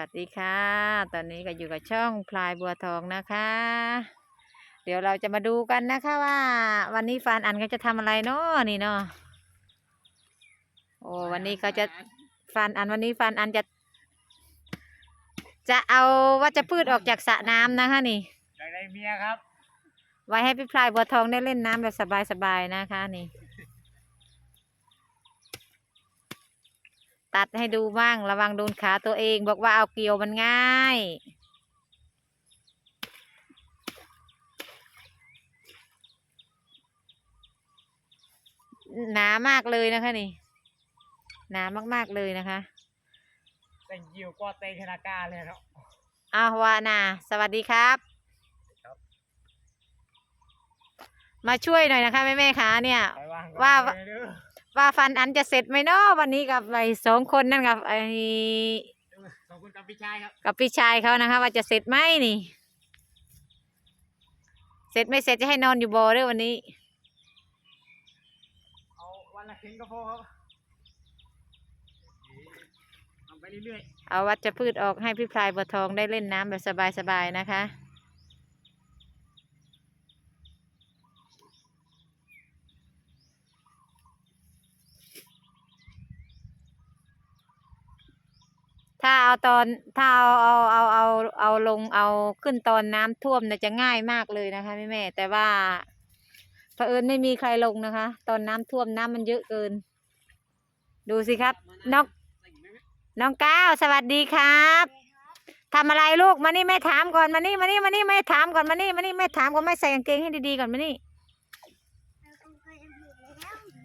วัสดีค่ะ ตอนนี้ก็อยู่กับช่องพลายบัวทองนะคะ เดี๋ยวเราจะมาดูกันนะคะว่า วันนี้ฟานอันเขาจะทำอะไรเนาะนี่เนาะโอ้วันนี้เขาจะฟานอันวันนี้ฟานอันจะ จะเอาวัชพืชออกจากสระน้ำนะคะนี่อยากได้เมียครับ ไว้ให้พี่พลายบัวทองได้เล่นน้ำแบบสบายๆนะคะนี่ ตัดให้ดูบ้างระวังโดนขาตัวเอง บอกว่าเอาเกลียวมันง่ายหนามากเลยนะคะนี่หนามากๆเลยนะคะแต่งยิวก็เตะธนากาเลยครับอ้าววานาสวัสดีครับครับ มาช่วยหน่อยนะคะแม่แม่ๆขาเนี่ยไปว่าง ว่าไปเด้อว่าฟันอันจะเสร็จไหมเนาะวันนี้กับไอ้สองคนนั่นกับไอ้ขอบคุณกับพี่ชายครับกับพี่ชายเขานะคะ ว่าจะเสร็จไหมนี่ เสร็จไม่เสร็จจะให้นอนอยู่บ่อเด้วยวันนี้เอาวันละเข่งก็พอครับเอาไปเรื่อยเอาวัชพืชออกให้พี่พลายบัวทองได้เล่นน้ำแบบสบายๆนะคะาเอาตอนถ้าเอาเอาเอาเอาเอาลงเอาขึ้นตอนน้ำท่วมเนี่ยจะง่ายมากเลยนะคะแม่แม่แต่ว่าเผอิญไม่มีใครลงนะคะ ตอนน้ำท่วมน้ำมันเยอะเกิน ดูสิครับน้องน้องก้าวสวัสดีครับทำอะไรลูกมานี่แม่ถามก่อนมานี่มานี่มานี่แม่ถามก่อนมานี่มานี่แม่ถามก่อนแม่ใส่กางเกงให้ดีๆก่อนมานี่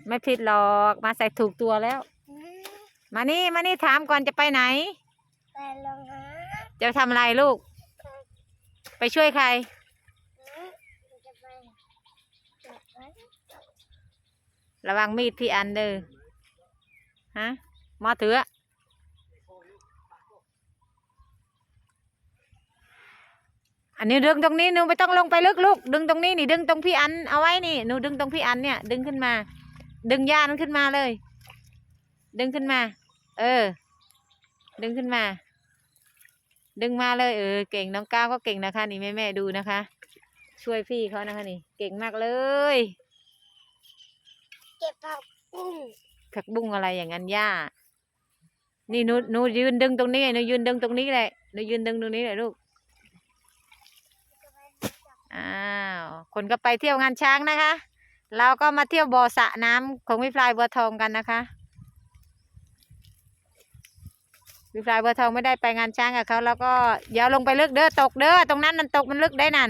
ไม่ผิดหรอกมาใส่ถูกตัวแล้ว มานี่มานี่ถามก่อนจะไปไหน ไปลงน้จะทำอะไรลูก ไปช่วยใคร จะไปจะไประวังมีดพี่อันเด้อฮะมาเถือะอันนี้ดึงตรงนี้หนูไม่ต้องลงไปลึกลูกดึงตรงนี้นี่ดึงตรงพี่อันเอาไว้นี่หนูดึงตรงพี่อันเนี่ย ดึงขึ้นมา ดึงย่านั้นขึ้นมาเลย ดึงขึ้นมา เออ ดึงขึ้นมา ดึงมาเลยเออเก่งน้องก้าวก็เก่งนะคะ นี่แม่แม่ๆดูนะคะ ช่วยพี่เขานะคะนี่เก่งมากเลย เก็บผักบุ้งผักบุ้งอะไรอย่างนั้นย่า นี่หนูหนูยืนดึงตรงนี้หนูยืนดึงตรงนี้แหละหนูยืนดึงตรงนี้แหละลูกอ้าวคนก็ไปเที่ยวงานช้างนะคะ เราก็มาเที่ยวบ่อสระน้ำของวิพลายบัวทองกันนะคะ วิพลายบัวทองไม่ได้ไปงานช้างกับเขาแล้วก็อย่าลงไปลึกเด้อตกเด้อตรงนั้นมันตกมันลึกได้นั่น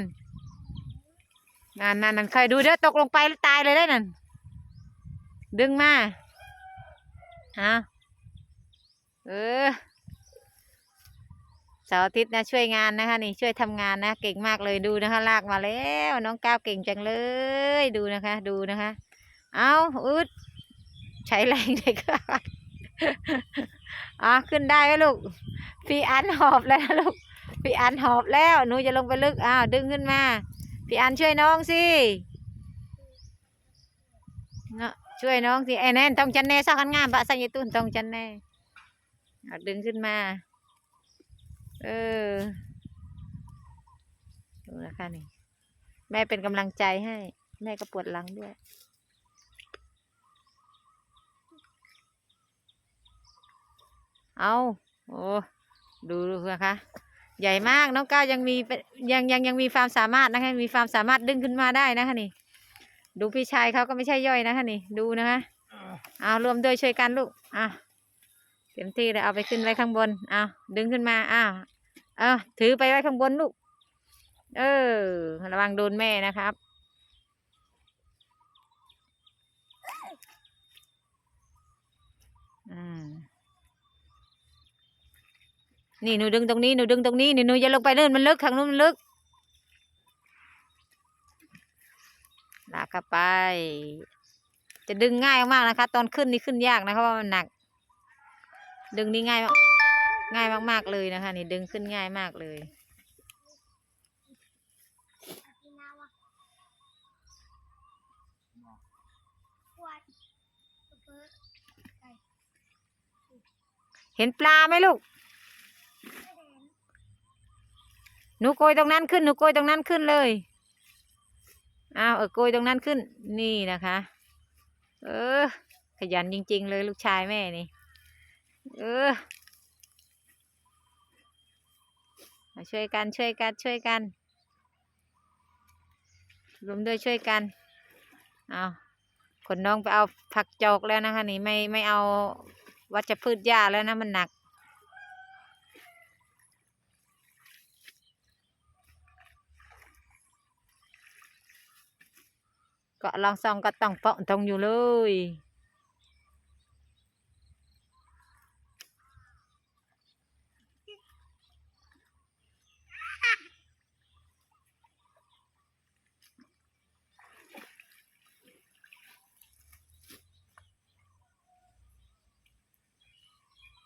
นั่นนั่นนั่นเคยดูเด้อตกลงไปตายเลยได้นั่นดึงมาฮะเออเสาร์อาทิตย์นะช่วยงานนะคะ นี่ช่วยทำงานนะเก่งมากเลยดูนะคะ ลากมาแล้วน้องก้าวเก่งจังเลยดูนะคะ ดูนะคะ เอาอึดใช้แรงเด็ก อะขึ้นได้ไหมลูกพี่อันหอบแล้วลูกพี่อันหอบแล้วหนูจะลงไปลึกอ้าวดึงขึ้นมาพี่อันช่วยน้องสิเนาะช่วยน้องสิไอ้แน่นต้องจันแน่สักขันงามปะสังยตุนต้องจันแน่ดึงขึ้นมา เออดูนะคะนี่แม่เป็นกำลังใจให้ แม่ก็ปวดหลังด้วย เอาโอ้ดูนะคะใหญ่มากน้องก้าวยังมีเป็นยังยังยังมีความสามารถนะคะมีความสามารถดึงขึ้นมาได้นะคะนี่ ดูพี่ชายเขาก็ไม่ใช่ย่อยนะคะนี่ดูนะคะเอารวมด้วยช่วยกันลูกอะเต็มที่เลยเอาไปขึ้นไว้ข้างบนเอาดึงขึ้นมาอ้าวเอาถือไปไว้ข้างบนลูก เออ ระวังโดนแม่นะครับอืม นี่หนูดึงตรงนี้หนูดึงตรงนี้นี่หนูอย่าลงไปเลื่อนมันลึกข้างนู้นมันลึกลากเข้าไป จะดึงง่ายมากนะคะ ตอนขึ้นนี่ขึ้นยากนะคะเพราะว่ามันหนัก ดึงนี่ง่ายมากง่ายมากๆเลยนะคะ นี่ดึงขึ้นง่ายมากเลยเห็นปลาไหมลูก หนูโกยตรงนั้นขึ้นหนูโกยตรงนั้นขึ้นเลยอ้าวเออโกยตรงนั้นขึ้น นี่นะคะ เออ ขยันจริง ๆ เลยลูกชายแม่นี่ เออมาช่วยกันช่วยกันช่วยกันรวมด้วยช่วยกันเอาคนน้องไปเอาผักจอกแล้วนะคะนี่ไม่ไม่เอาวัชพืชหญ้าแล้วนะมันหนัก ก็ลองซองก็ต้องเปาะตรงอยู่เลย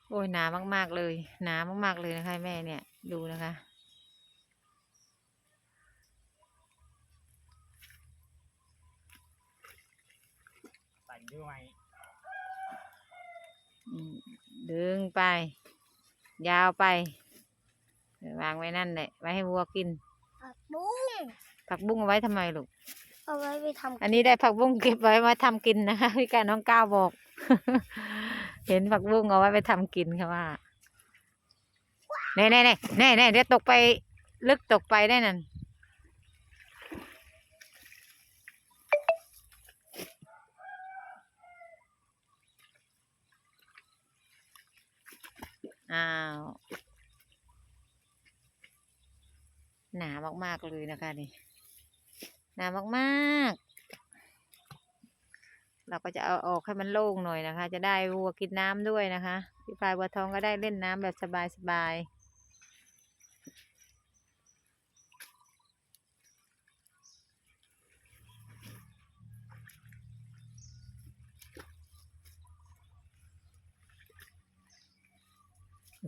โอ้ยหนามาก ๆ เลย หนามาก ๆ เลยนะคะแม่เนี่ย ดูนะคะ ด้วยไหมอืมดึงไป ยาวไปเออวางไว้นั่นแหละ ไว้ให้วัวกิน ผักบุ้ง ผักบุ้งเอาไว้ทำไมลูก เอาไว้ไปทำอันนี้ได้ผักบุ้งเก็บไว้มาทำกินนะคะพี่การน้องก้าวบอก เห็นผักบุ้งเอาไว้ไปทำกินค่ะว่าแน่แน่แน่แน่แน่เดี๋ยวตกไป ลึกตกไปได้นั่น อ้าว หนามากๆเลยนะคะนี่ หนามากๆ เราก็จะเอาออกให้มันโล่งหน่อยนะคะ จะได้วัวกินน้ำด้วยนะคะ พี่ปลายวัวทองก็ได้เล่นน้ำแบบสบายๆ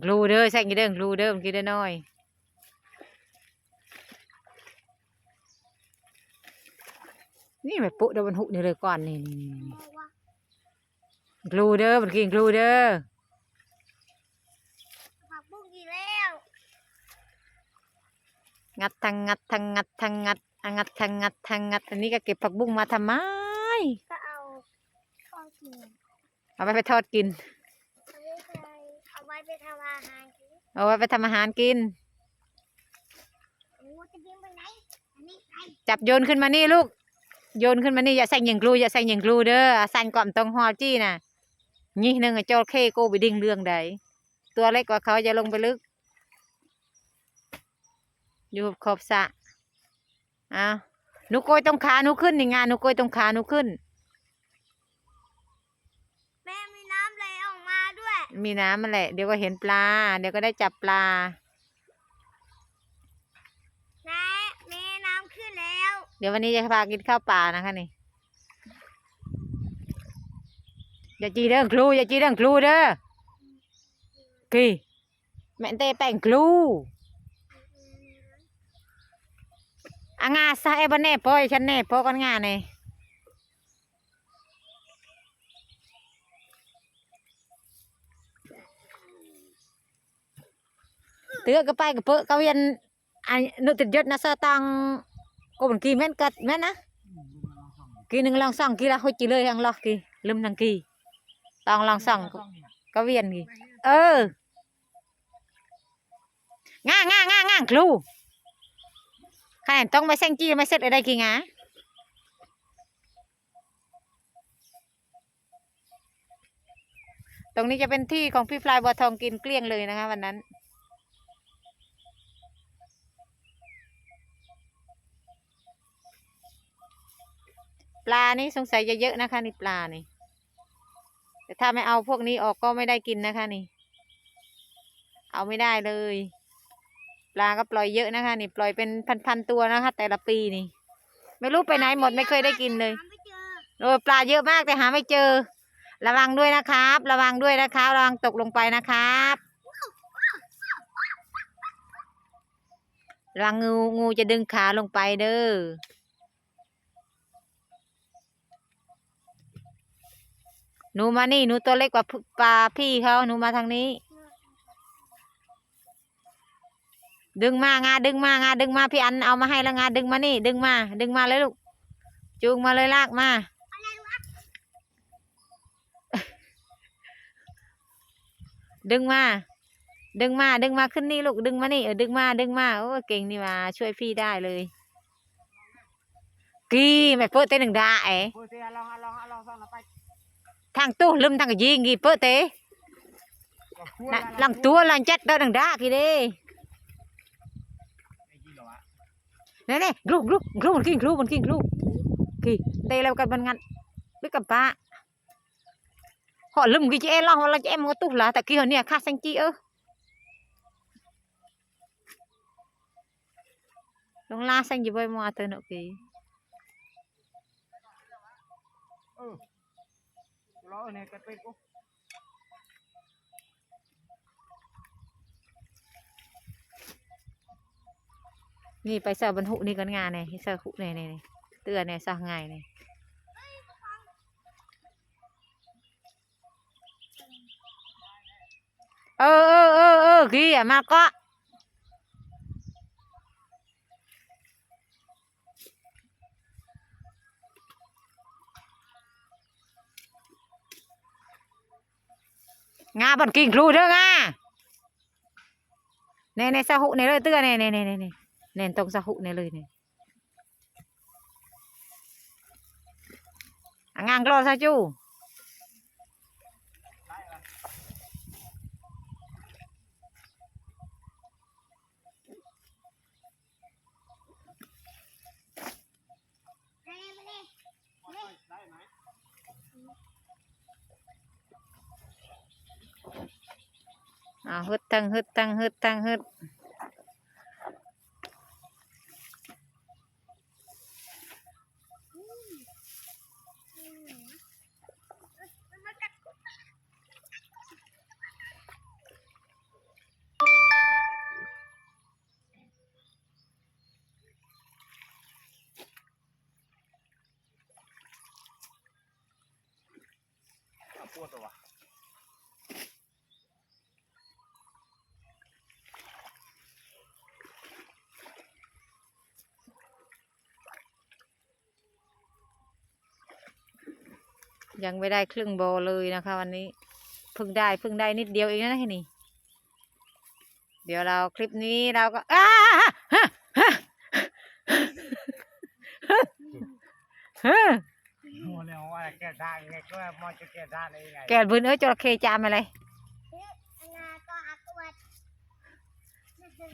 กลูเด้อใส่กี่เด้อกลูเด้อมันกินได้น้อยนี่แบบปุ๊เดี๋ยวมันหุนี่เลยก่อนนี่นี่นี่นี่เพราะว่ากลูเด้อมันกินกลูเด้อผักบุ้งอีกแล้วงัดทางงัดทางงัดทางงัดอะงัดทางงัดทางงัดอันนี้ก็เก็บผักบุ้งมาทำไมก็เอาข้าวกินเอาไปไปทอดกิน เอาไว้ใส่เอาไว้ไปทำอาหารกิน เอาไว้ไปทำอาหารกินโอ้จะบินไปไหนอันนี้ไปจับโยนขึ้นมานี่ลูก โยนขึ้นมานี่อย่าใส่หยิงกลูอย่าใส่หยิงกลูเด้ออะสั่นก่อนตรงหอจี้น่ะนี่หนึ่งอะโจระเข้โกไปดิ่งเรื่องใดตัวเล็กกว่าเขาจะลงไปลึก อยู่ขอบสระอ้าวหนูโกยตรงขาหนูขึ้นนี่งานหนูโกยตรงขาหนูขึ้น แม่มีน้ำไหลออก มาด้วยมีน้ำมันแหละ เดี๋ยวก็เห็นปลา เดี๋ยวก็ได้จับปลานะแม่น้ำขึ้นแล้ว เดี๋ยววันนี้จะพากินข้าวป่านะคะนี่ อย่าจีเรื่องครู อย่าจีเรื่องครูเด้อกีแม่นเตแป้งครูอางาซะไอ้บันแน่พอยฉันแน่พอกันงานนี่ เตือก็ไปกับเปอะเขาเวียนอันนุติดยศนะสตังก็บันกีแม่นกัดแม่นนะกีหนึ่งลองส่องกีละหดจีเลยยังลอกกีลืมนังกีตองลองส่องก็เวียนกีเออง่าง่าง่าง่าครูขนาดต้องไปเส้นจี้ไม่เสร็จอะไรกีงาตรงนี้จะเป็นที่ของพี่ปลายบัวทองกินเกลี้ยงเลยนะคะวันนั้น นี่สงสัยจะเยอะนะคะนี่ปลานี่ แต่ถ้าไม่เอาพวกนี้ออกก็ไม่ได้กินนะคะนี่ เอาไม่ได้เลย ปลาก็ปล่อยเยอะนะคะ นี่ ปล่อยเป็นพันๆตัวนะคะ แต่ละปีนี่ ไม่รู้ไปไหนหมดไม่เคยได้กินเลยเจอโอ้ยปลาเยอะมากแต่หาไม่เจอ ระวังด้วยนะครับ ระวังด้วยนะครับ ระวังตกลงไปนะครับระวังงูงูจะดึงขาลงไปเด้อ หนูมานี่หนูตัวเล็กกว่าปลาพี่เขาหนูมาทางนี้ ดึงมางาดึงมางาดึงมาพี่อันเอามาให้แล้วงาดึงมานี่ ดึงมา ดึงมาเลยลูกจูงมาเลยลากมาดึงมา ดึงมา ดึงมาขึ้นนี่ลูก ดึงมานี่ เออ ดึงมา ดึงมา โอ้ เก่งนี่มาช่วยพี่ได้เลย กีไม่เปิดเต้นหนึ่งดาเอ๋ ทางตู้ลืมทางยิงกีเปิดเต้น่ะหลังตัวหลังจัดเต้นหนึ่งดากีเด้ไอ้ยี่หรอวะนี่นี่กรูกรูกรูมันกินกรูมันกินกรูกีเตะแล้วกันมันงัน với cầm ba họ lùm cái chị em lo họ là chị em có tủ là tại kia nè khác xanh chị ơ Long la xanh gì vậy mà từ nọ kì เออรอเนี่ยกระติกกูนี่ไปเสิร์ฟบรรทุกนี่กันงานเนี่ยเสิร์ฟคุเนี่ยเนี่ยเตือนเนี่ยสักไงาบันกิ่งครูเด้องาเน่เน่สักหุเน่เลยเตือนเน่เน่เน่เน่เน่ตรงสักหุเน่เลยเนี่ยงานกลอซะจู้ อะไรมาเนี่ย ได้ไหม อ่าฮึดตั้งฮึดตั้งฮึดตั้งฮึด ยังไม่ได้ครึ่งโบเลยนะคะ วันนี้เพิ่งได้เพิ่งได้นิดเดียวเองนะแค่นี้เดี๋ยวเราคลิปนี้เราก็อ้าฮะฮะฮะหัวเนี่ยว่าแกได้ไงก็มอจะแกได้เลบืนเอ้ยจระเข้จามอะไรนนาก็อักวัด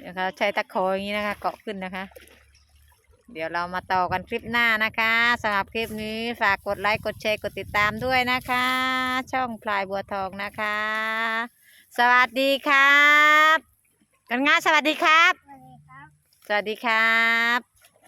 นะคะใช้ตะขออย่างนี้นะคะ เกาะขึ้นนะคะ เดี๋ยวเรามาต่อกันคลิปหน้านะคะสำหรับคลิปนี้ฝากกดไลค์กดแชร์กดติดตามด้วยนะคะ ช่องพลายบัวทองนะคะ สวัสดีครับ กันงานสวัสดีครับ สวัสดีครับสวัสดีครับ